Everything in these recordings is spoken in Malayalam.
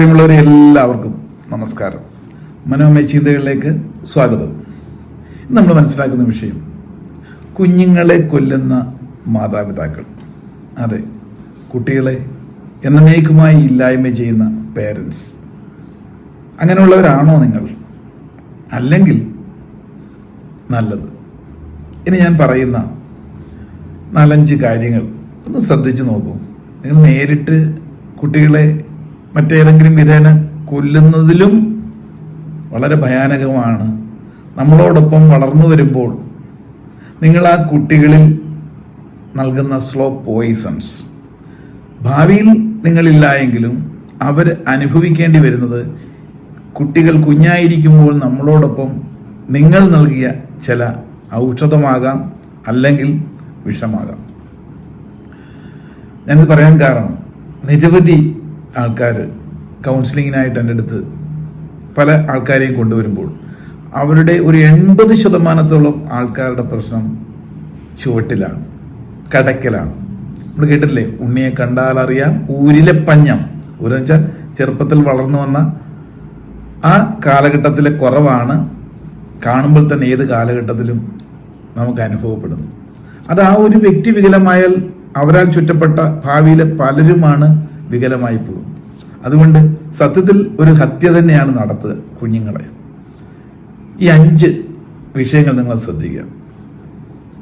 പ്രിയമുള്ളവരെ എല്ലാവർക്കും നമസ്കാരം. മനോമയ ചിന്തകളിലേക്ക് സ്വാഗതം. നമ്മൾ മനസ്സിലാക്കുന്ന വിഷയം കുഞ്ഞുങ്ങളെ കൊല്ലുന്ന മാതാപിതാക്കൾ. അതെ കുട്ടികളെ എന്നേക്കുമായി ഇല്ലായ്മ ചെയ്യുന്ന പേരൻസ് അങ്ങനെയുള്ളവരാണോ നിങ്ങൾ? അല്ലെങ്കിൽ നല്ലത്? ഇനി ഞാൻ പറയുന്ന നാലഞ്ച് കാര്യങ്ങൾ ഒന്ന് ശ്രദ്ധിച്ചു നോക്കൂ. നിങ്ങൾ നേരിട്ട് കുട്ടികളെ മറ്റേതെങ്കിലും വിധേന കൊല്ലുന്നതിലും വളരെ ഭയാനകമാണ്. നമ്മളോടൊപ്പം വളർന്നു വരുമ്പോൾ നിങ്ങൾ ആ കുട്ടികളിൽ നൽകുന്ന സ്ലോ പോയിസൺസ് ഭാവിയിൽ നിങ്ങളില്ല എങ്കിലും അവർ അനുഭവിക്കേണ്ടി വരുന്നത് കുട്ടികൾ കുഞ്ഞായിരിക്കുമ്പോൾ നമ്മളോടൊപ്പം നിങ്ങൾ നൽകിയ ചില ഔഷധമാകാം അല്ലെങ്കിൽ വിഷമാകാം. ഞാനിത് പറയാൻ കാരണം നിരവധി ആൾക്കാർ കൗൺസിലിങ്ങിനായിട്ട് എന്റെ അടുത്ത് പല ആൾക്കാരെയും കൊണ്ടുവരുമ്പോൾ അവരുടെ ഒരു എൺപത് ശതമാനത്തോളം ആൾക്കാരുടെ പ്രശ്നം ചുവട്ടിലാണ് കടക്കലാണ്. നമ്മൾ കേട്ടില്ലേ ഉണ്ണിയെ കണ്ടാൽ അറിയാം ഊരിലെ പഞ്ഞം. ഊരെന്ന് വെച്ചാൽ ചെറുപ്പത്തിൽ വളർന്നു വന്ന ആ കാലഘട്ടത്തിലെ കുറവാണ്. കാണുമ്പോൾ തന്നെ ഏത് കാലഘട്ടത്തിലും നമുക്ക് അനുഭവപ്പെടുന്നു. അത് ആ ഒരു വ്യക്തി വികലമായാൽ അവരാൽ ചുറ്റപ്പെട്ട ഭാവിയിലെ പലരുമാണ് വികലമായി പോകും. അതുകൊണ്ട് സത്യത്തിൽ ഒരു ഹത്യ തന്നെയാണ് നടത്തുക കുഞ്ഞുങ്ങളെ. ഈ അഞ്ച് വിഷയങ്ങൾ നിങ്ങൾ ശ്രദ്ധിക്കുക.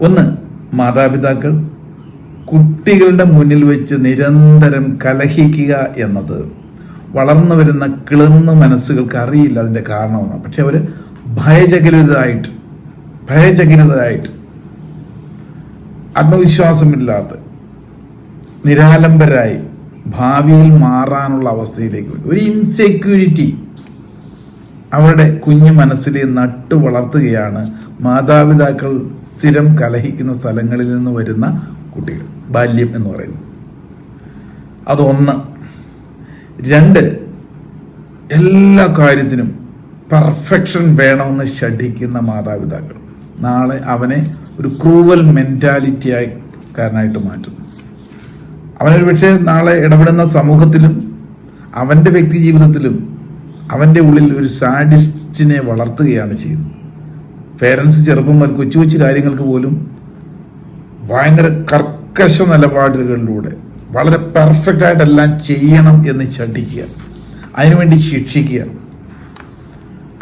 ഒന്ന് മാതാപിതാക്കൾ കുട്ടികളുടെ മുന്നിൽ വെച്ച് നിരന്തരം കലഹിക്കുക എന്നത്. വളർന്നു വരുന്ന കിളർന്ന മനസ്സുകൾക്ക് അറിയില്ല അതിന്റെ കാരണമെന്ന്. പക്ഷെ അവർ ഭയചകിതരായിട്ട് ഭയചകിതരായിട്ട് ആത്മവിശ്വാസമില്ലാത്ത നിരാലംബരായി ഭാവിയിൽ മാറാനുള്ള അവസ്ഥയിലേക്ക് വരും. ഒരു ഇൻസെക്യൂരിറ്റി അവരുടെ കുഞ്ഞു മനസ്സിൽ നട്ടു വളർത്തുകയാണ് മാതാപിതാക്കൾ സ്ഥിരം കലഹിക്കുന്ന സ്ഥലങ്ങളിൽ നിന്ന് വരുന്ന കുട്ടികൾ. ബാല്യം എന്ന് പറയുന്നത്. അതൊന്ന്. രണ്ട് എല്ലാ കാര്യത്തിനും പെർഫെക്ഷൻ വേണമെന്ന് ഷഠിക്കുന്ന മാതാപിതാക്കൾ. നാളെ അവനെ ഒരു ക്രൂവൽ മെന്റാലിറ്റി കാരനായിട്ട് മാറ്റുന്നു. അവനൊരു പക്ഷേ നാളെ ഇടപെടുന്ന സമൂഹത്തിലും അവന്റെ വ്യക്തി ജീവിതത്തിലും അവന്റെ ഉള്ളിൽ ഒരു സാഡിസ്റ്റിനെ വളർത്തുകയാണ് ചെയ്യുന്നത്. പേരൻസ് ചെറുപ്പം കൊച്ചു കൊച്ചു കാര്യങ്ങൾക്ക് പോലും ഭയങ്കര കർക്കശ നിലപാടുകളിലൂടെ വളരെ പെർഫെക്റ്റ് ആയിട്ടെല്ലാം ചെയ്യണം എന്ന് ചടിക്കുക അതിനുവേണ്ടി ശിക്ഷിക്കുക.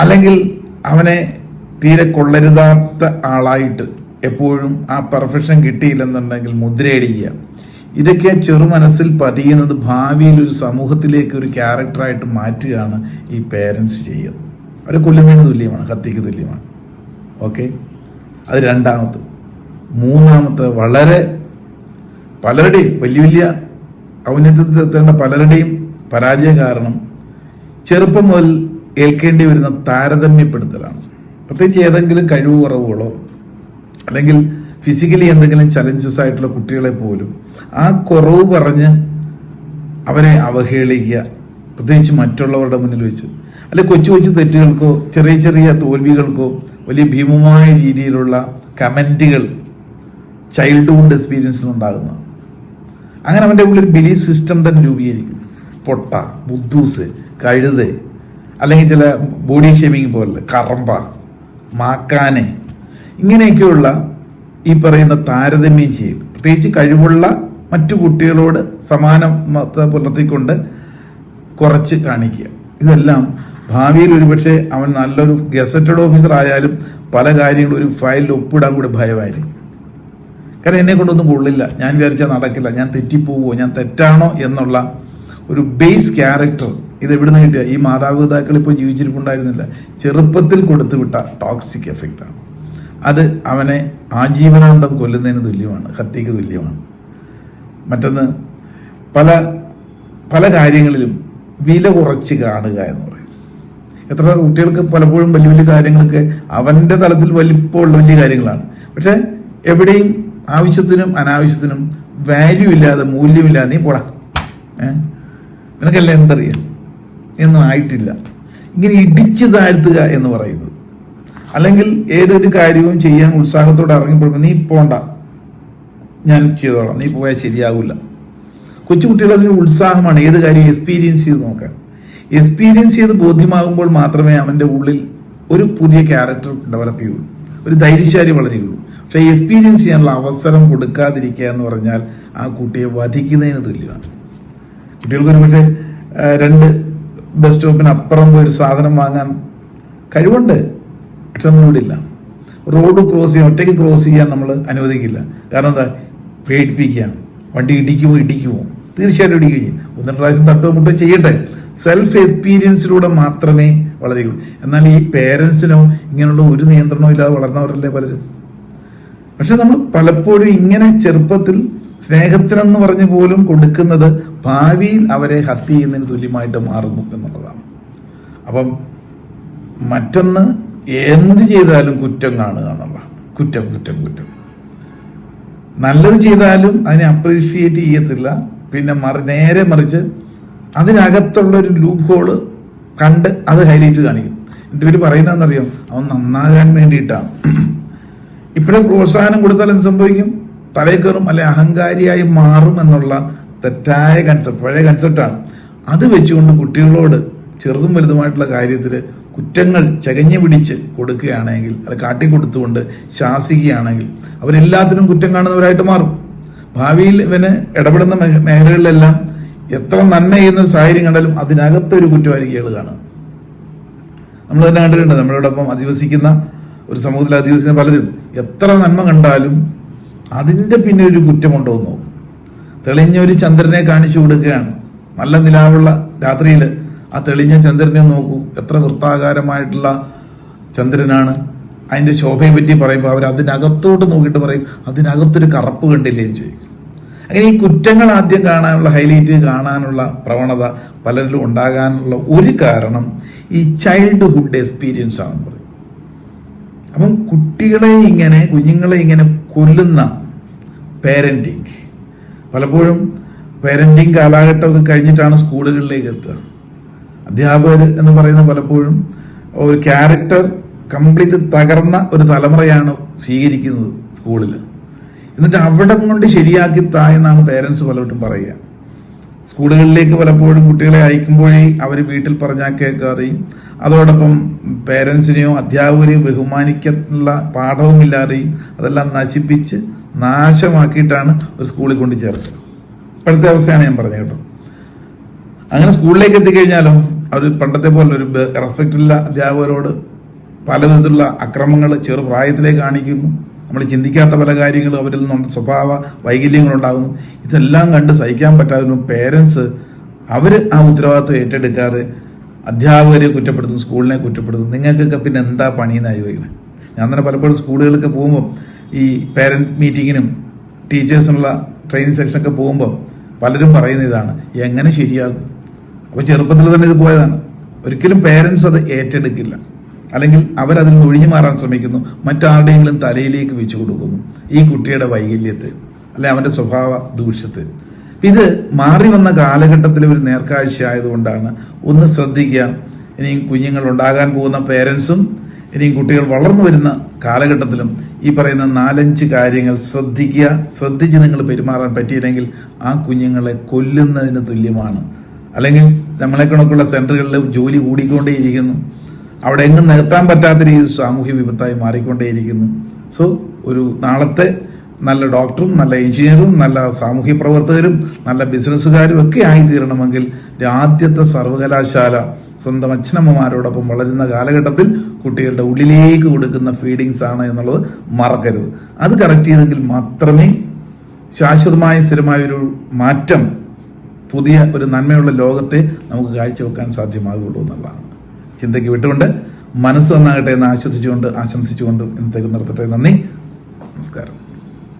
അല്ലെങ്കിൽ അവനെ തീരെ കൊള്ളരുതാത്ത ആളായിട്ട് എപ്പോഴും ആ പെർഫെക്ഷൻ കിട്ടിയില്ലെന്നുണ്ടെങ്കിൽ മുദ്രയടിക്കുക. ഇതൊക്കെ ചെറു മനസ്സിൽ പതിയുന്നത് ഭാവിയിൽ ഒരു സമൂഹത്തിലേക്ക് ഒരു ക്യാരക്ടറായിട്ട് മാറ്റുകയാണ് ഈ പേരൻസ് ചെയ്യുന്നത് അവരെ കൊല്ലുന്നതിന് തുല്യമാണ് കത്തിക്ക് തുല്യമാണ്. ഓക്കെ അത് രണ്ടാമത്തെ. മൂന്നാമത്തെ വളരെ പലരുടെയും വലിയ വലിയ ഔന്നത്യത്തിൽ എത്തേണ്ട പലരുടെയും പരാജയ കാരണം ചെറുപ്പം മുതൽ ഏൽക്കേണ്ടി വരുന്ന താരതമ്യപ്പെടുത്തലാണ്. പ്രത്യേകിച്ച് ഏതെങ്കിലും കഴിവ് കുറവുകളോ അല്ലെങ്കിൽ ഫിസിക്കലി എന്തെങ്കിലും ചലഞ്ചസ് ആയിട്ടുള്ള കുട്ടികളെ പോലും ആ കുറവ് പറഞ്ഞ് അവരെ അവഹേളിക്കുക പ്രത്യേകിച്ച് മറ്റുള്ളവരുടെ മുന്നിൽ വെച്ച്. അല്ലെ കൊച്ചു കൊച്ചു തെറ്റുകൾക്കോ ചെറിയ ചെറിയ തോൽവികൾക്കോ വലിയ ഭീമമായ രീതിയിലുള്ള കമന്റുകൾ ചൈൽഡ്ഹുഡ് എക്സ്പീരിയൻസിൽ ഉണ്ടാകുന്ന. അങ്ങനെ അവന്റെ ഉള്ളിൽ ബിലീഫ് സിസ്റ്റം തന്നെ രൂപീകരിക്കും. പൊട്ട ബുദ്ധൂസ് കഴുത് അല്ലെങ്കിൽ ചില ബോഡി ഷേമിങ് പോലെ കറമ്പ മാക്കാനെ. ഇങ്ങനെയൊക്കെയുള്ള ഈ പറയുന്ന താരതമ്യം ചെയ്യും. പ്രത്യേകിച്ച് കഴിവുള്ള മറ്റു കുട്ടികളോട് സമാനം പുലർത്തിക്കൊണ്ട് കുറച്ച് കാണിക്കുക. ഇതെല്ലാം ഭാവിയിൽ ഒരുപക്ഷെ അവൻ നല്ലൊരു ഗസറ്റഡ് ഓഫീസർ ആയാലും പല കാര്യങ്ങളും ഒരു ഫയലിൽ ഒപ്പിടാൻ കൂടി ഭയമായിരിക്കും. കാരണം എന്നെ കൊണ്ടൊന്നും കൊള്ളില്ല. ഞാൻ വിചാരിച്ചാൽ നടക്കില്ല. ഞാൻ തെറ്റിപ്പോവോ? ഞാൻ തെറ്റാണോ എന്നുള്ള ഒരു ബേസ് ക്യാരക്ടർ ഇത് എവിടുന്ന് കിട്ടിയ? ഈ മാതാപിതാക്കൾ ഇപ്പോൾ ജീവിച്ചിരിപ്പുണ്ടായിരുന്നില്ല. ചെറുപ്പത്തിൽ കൊടുത്തുവിട്ട ടോക്സിക് എഫക്റ്റാണ് അത് അവനെ ആജീവനാന്തം കൊല്ലുന്നതിന് തുല്യമാണ് ഹത്യക്ക് തുല്യമാണ്. മറ്റൊന്ന് പല പല കാര്യങ്ങളിലും വില കുറച്ച് കാണുക എന്ന് പറയും. എത്ര കുട്ടികൾക്ക് പലപ്പോഴും വലിയ വലിയ കാര്യങ്ങളൊക്കെ അവന്റെ തലത്തിൽ വലിപ്പമുള്ള വലിയ കാര്യങ്ങളാണ്. പക്ഷേ എവിടെയും ആവശ്യത്തിനും അനാവശ്യത്തിനും വാല്യൂ ഇല്ലാതെ മൂല്യമില്ലാതെ നീ പോടാ. ഏ? നിനക്കല്ല എന്തറിയാം? എന്നും ആയിട്ടില്ല. ഇങ്ങനെ ഇടിച്ചു താഴ്ത്തുക എന്ന് പറയുന്നത് അല്ലെങ്കിൽ ഏതൊരു കാര്യവും ചെയ്യാൻ ഉത്സാഹത്തോടെ ഇറങ്ങിപ്പോഴും നീ പോണ്ട. ഞാൻ ചെയ്തോളാം. നീ പോയാൽ ശരിയാവില്ല. കൊച്ചുകുട്ടികൾ അതിന് ഉത്സാഹമാണ്. ഏത് കാര്യവും എക്സ്പീരിയൻസ് ചെയ്ത് നോക്കാൻ എക്സ്പീരിയൻസ് ചെയ്ത് ബോധ്യമാകുമ്പോൾ മാത്രമേ അവന്റെ ഉള്ളിൽ ഒരു പുതിയ ക്യാരക്ടർ ഡെവലപ്പ് ചെയ്യുള്ളൂ ഒരു ധൈര്യശാലി വളരുകയുള്ളൂ. പക്ഷേ എക്സ്പീരിയൻസ് ചെയ്യാനുള്ള അവസരം കൊടുക്കാതിരിക്കുക എന്ന് പറഞ്ഞാൽ ആ കുട്ടിയെ വധിക്കുന്നതിന് തുല്യമാണ്. കുട്ടികൾക്ക് ഒരു പക്ഷേ രണ്ട് ബസ് സ്റ്റോപ്പിന് അപ്പുറം പോയി ഒരു സാധനം വാങ്ങാൻ കഴിവുണ്ട്. നമ്മളിവിടെ ഇല്ല റോഡ് ക്രോസ് ചെയ്യാൻ ഒറ്റയ്ക്ക് ക്രോസ് ചെയ്യാൻ നമ്മൾ അനുവദിക്കില്ല. കാരണം എന്താ? പേടിപ്പിക്കുകയാണ് വണ്ടി ഇടിക്കുമോ ഇടിക്കുമോ തീർച്ചയായിട്ടും ഇടിക്കുകയും ചെയ്യും. ഒന്ന് രണ്ട് പ്രാവശ്യം തട്ടോ മുട്ടോ ചെയ്യട്ടെ. സെൽഫ് എക്സ്പീരിയൻസിലൂടെ മാത്രമേ വളരുകയുള്ളൂ. എന്നാൽ ഈ പേരൻസിനോ ഇങ്ങനെയുള്ള ഒരു നിയന്ത്രണവും ഇല്ലാതെ വളർന്നവരല്ലേ പലരും? പക്ഷെ നമ്മൾ പലപ്പോഴും ഇങ്ങനെ ചെറുപ്പത്തിൽ സ്നേഹത്തിനെന്ന് പറഞ്ഞു പോലും കൊടുക്കുന്നത് ഭാവിയിൽ അവരെ ഹത്യ ചെയ്യുന്നതിന് തുല്യമായിട്ട് മാറുന്നു എന്നുള്ളതാണ്. അപ്പം മറ്റൊന്ന് എന്ത് ചെയ്താലും കുറ്റം കാണുക എന്നുള്ളതാണ്. കുറ്റം കുറ്റം കുറ്റം. നല്ലത് ചെയ്താലും അതിനെ അപ്രീഷിയേറ്റ് ചെയ്യത്തില്ല. പിന്നെ മറി നേരെ മറിച്ച് അതിനകത്തുള്ള ഒരു ലൂപ്പ് ഹോൾ കണ്ട് അത് ഹൈലൈറ്റ് കാണിക്കും. എന്റെ പേര് പറയുന്നതെന്നറിയാം? അവൻ നന്നാകാൻ വേണ്ടിയിട്ടാണ്. ഇപ്പോഴും പ്രോത്സാഹനം കൊടുത്താൽ എന്ത് സംഭവിക്കും? തലയിൽ കയറും അല്ലെ അഹങ്കാരിയായി മാറും എന്നുള്ള തെറ്റായ കൺസെപ്റ്റ് പഴയ കൺസെപ്റ്റാണ് അത് വെച്ചുകൊണ്ട് കുട്ടികളോട് ചെറുതും വലുതുമായിട്ടുള്ള കാര്യത്തിൽ കുറ്റങ്ങൾ ചകഞ്ഞു പിടിച്ച് കൊടുക്കുകയാണെങ്കിൽ അല്ല കാട്ടിക്കൊടുത്തുകൊണ്ട് ശാസിക്കുകയാണെങ്കിൽ അവരെല്ലാത്തിനും കുറ്റം കാണുന്നവരായിട്ട് മാറും. ഭാവിയിൽ ഇവന് ഇടപെടുന്ന മേഖലകളിലെല്ലാം എത്ര നന്മ ചെയ്യുന്ന ഒരു സാഹചര്യം കണ്ടാലും അതിനകത്തൊരു കുറ്റമായിരിക്കും ഇയാൾ കാണുക നമ്മൾ തന്നെ കണ്ടിട്ടുണ്ട് നമ്മളോടൊപ്പം അധിവസിക്കുന്ന ഒരു സമൂഹത്തിൽ അധിവസിക്കുന്ന പലരും എത്ര നന്മ കണ്ടാലും അതിന്റെ പിന്നെ ഒരു കുറ്റമുണ്ടോ എന്ന് തെളിഞ്ഞ ഒരു ചന്ദ്രനെ കാണിച്ചു കൊടുക്കുകയാണ്. നല്ല നിലാവുള്ള രാത്രിയിൽ ആ തെളിഞ്ഞ ചന്ദ്രനെ നോക്കൂ. എത്ര വൃത്താകാരമായിട്ടുള്ള ചന്ദ്രനാണ്. അതിന്റെ ശോഭയെ പറ്റി പറയുമ്പോൾ അവർ അതിനകത്തോട്ട് നോക്കിയിട്ട് പറയും അതിനകത്തൊരു കറുപ്പ് കണ്ടില്ലേ എന്ന് ചോദിക്കും. അങ്ങനെ ഈ കുറ്റങ്ങൾ ആദ്യം കാണാനുള്ള ഹൈലൈറ്റ് കാണാനുള്ള പ്രവണത പലരിലും ഉണ്ടാകാനുള്ള ഒരു കാരണം ഈ ചൈൽഡ്ഹുഡ് എക്സ്പീരിയൻസ് ആണെന്ന് പറയും. അപ്പം കുട്ടികളെ ഇങ്ങനെ കുഞ്ഞുങ്ങളെ ഇങ്ങനെ കൊല്ലുന്ന പേരന്റിങ് പലപ്പോഴും പേരന്റിങ് കാലഘട്ടമൊക്കെ കഴിഞ്ഞിട്ടാണ് സ്കൂളുകളിലേക്ക് എത്തുക. അധ്യാപകർ എന്ന് പറയുന്ന പലപ്പോഴും ഒരു ക്യാരക്ടർ കംപ്ലീറ്റ് തകർന്ന ഒരു തലമുറയാണ് സ്വീകരിക്കുന്നത് സ്കൂളിൽ എന്നിട്ട് അവിടെ കൊണ്ട് ശരിയാക്കി തായെന്നാണ് പേരൻസ് പലവട്ടും പറയുക. സ്കൂളുകളിലേക്ക് പലപ്പോഴും കുട്ടികളെ അയക്കുമ്പോഴേ അവർ വീട്ടിൽ പറഞ്ഞാൽ കേൾക്കാതെയും അതോടൊപ്പം പേരൻസിനെയോ അധ്യാപകരെയോ ബഹുമാനിക്കാനുള്ള പാഠവുമില്ലാതെയും അതെല്ലാം നശിപ്പിച്ച് നാശമാക്കിയിട്ടാണ് ഒരു സ്കൂളിൽ കൊണ്ട് ചേർക്കുക ഇപ്പോഴത്തെ അവസ്ഥയാണ് ഞാൻ പറഞ്ഞത് കേട്ടോ. അങ്ങനെ സ്കൂളിലേക്ക് എത്തിക്കഴിഞ്ഞാലോ അവർ പണ്ടത്തെ പോലെ ഒരു റെസ്പെക്റ്റ് ഇല്ല അധ്യാപകരോട് പല വിധത്തിലുള്ള അക്രമങ്ങൾ ചെറുപ്രായത്തിലേ കാണിക്കുന്നു. നമ്മൾ ചിന്തിക്കാത്ത പല കാര്യങ്ങളും അവരിൽ നിന്നുള്ള സ്വഭാവ വൈകല്യങ്ങളുണ്ടാകുന്നു. ഇതെല്ലാം കണ്ട് സഹിക്കാൻ പറ്റാതെ പേരൻസ് അവർ ആ ഉത്തരവാദിത്വം ഏറ്റെടുക്കാതെ അധ്യാപകരെ കുറ്റപ്പെടുത്തും സ്കൂളിനെ കുറ്റപ്പെടുത്തുന്നു. നിങ്ങൾക്കൊക്കെ പിന്നെ എന്താ പണിയെന്നായി ചോദിക്കണേ ഞാൻ തന്നെ പലപ്പോഴും സ്കൂളുകളിലൊക്കെ പോകുമ്പോൾ ഈ പേരന്റ് മീറ്റിങ്ങിനും ടീച്ചേഴ്സിനുള്ള ട്രെയിനിങ് സെക്ഷനൊക്കെ പോകുമ്പോൾ പലരും പറയുന്ന ഇതാണ്. എങ്ങനെ ശരിയാകും? അപ്പോൾ ചെറുപ്പത്തിൽ തന്നെ ഇത് പോയതാണ്. ഒരിക്കലും പേരൻസ് അത് ഏറ്റെടുക്കില്ല. അല്ലെങ്കിൽ അവരതിൽ നിന്ന് ഒഴിഞ്ഞു മാറാൻ ശ്രമിക്കുന്നു. മറ്റാരുടെയെങ്കിലും തലയിലേക്ക് വെച്ചു കൊടുക്കുന്നു. ഈ കുട്ടിയുടെ വൈകല്യത്തെ അല്ലെ അവന്റെ സ്വഭാവ ദൂഷ്യത്തെ. ഇത് മാറി വന്ന കാലഘട്ടത്തിൽ ഒരു നേർക്കാഴ്ച ആയതുകൊണ്ടാണ് ഒന്ന് ശ്രദ്ധിക്കുക. ഇനിയും കുഞ്ഞുങ്ങൾ ഉണ്ടാകാൻ പോകുന്ന പേരൻസും ഇനിയും കുട്ടികൾ വളർന്നു വരുന്ന കാലഘട്ടത്തിലും ഈ പറയുന്ന നാലഞ്ച് കാര്യങ്ങൾ ശ്രദ്ധിക്കുക. ശ്രദ്ധിച്ച് നിങ്ങൾ പെരുമാറാൻ പറ്റിയില്ലെങ്കിൽ ആ കുഞ്ഞുങ്ങളെ കൊല്ലുന്നതിന് തുല്യമാണ്. അല്ലെങ്കിൽ നമ്മളെ കണക്കുള്ള സെന്ററുകളിൽ ജോലി കൂടിക്കൊണ്ടേയിരിക്കുന്നു. അവിടെ എങ്ങും നികത്താൻ പറ്റാത്ത രീതിയിൽ സാമൂഹ്യ വിപത്തായി മാറിക്കൊണ്ടേയിരിക്കുന്നു. സോ ഒരു നാളത്തെ നല്ല ഡോക്ടറും നല്ല എഞ്ചിനീയറും നല്ല സാമൂഹ്യ പ്രവർത്തകരും നല്ല ബിസിനസ്സുകാരും ഒക്കെ ആയിത്തീരണമെങ്കിൽ ആദ്യത്തെ സർവകലാശാല സ്വന്തം അച്ഛനമ്മമാരോടൊപ്പം വളരുന്ന കാലഘട്ടത്തിൽ കുട്ടികളുടെ ഉള്ളിലേക്ക് കൊടുക്കുന്ന ഫീഡിങ്സ് ആണ് എന്നുള്ളത് മറക്കരുത്. അത് കറക്റ്റ് ചെയ്തെങ്കിൽ മാത്രമേ ശാശ്വതമായ സ്ഥിരമായ ഒരു മാറ്റം പുതിയ ഒരു നന്മയുള്ള ലോകത്തെ നമുക്ക് കാഴ്ചവെക്കാൻ സാധ്യമാകുള്ളൂ എന്നുള്ളതാണ്. ചിന്തയ്ക്ക് വിട്ടുകൊണ്ട് മനസ്സ് നന്നാകട്ടെ എന്ന് ആശ്വസിച്ചുകൊണ്ട് ആശംസിച്ചുകൊണ്ട് ഇന്നത്തേക്ക് നിർത്തട്ടെ നന്ദി. നമസ്കാരം.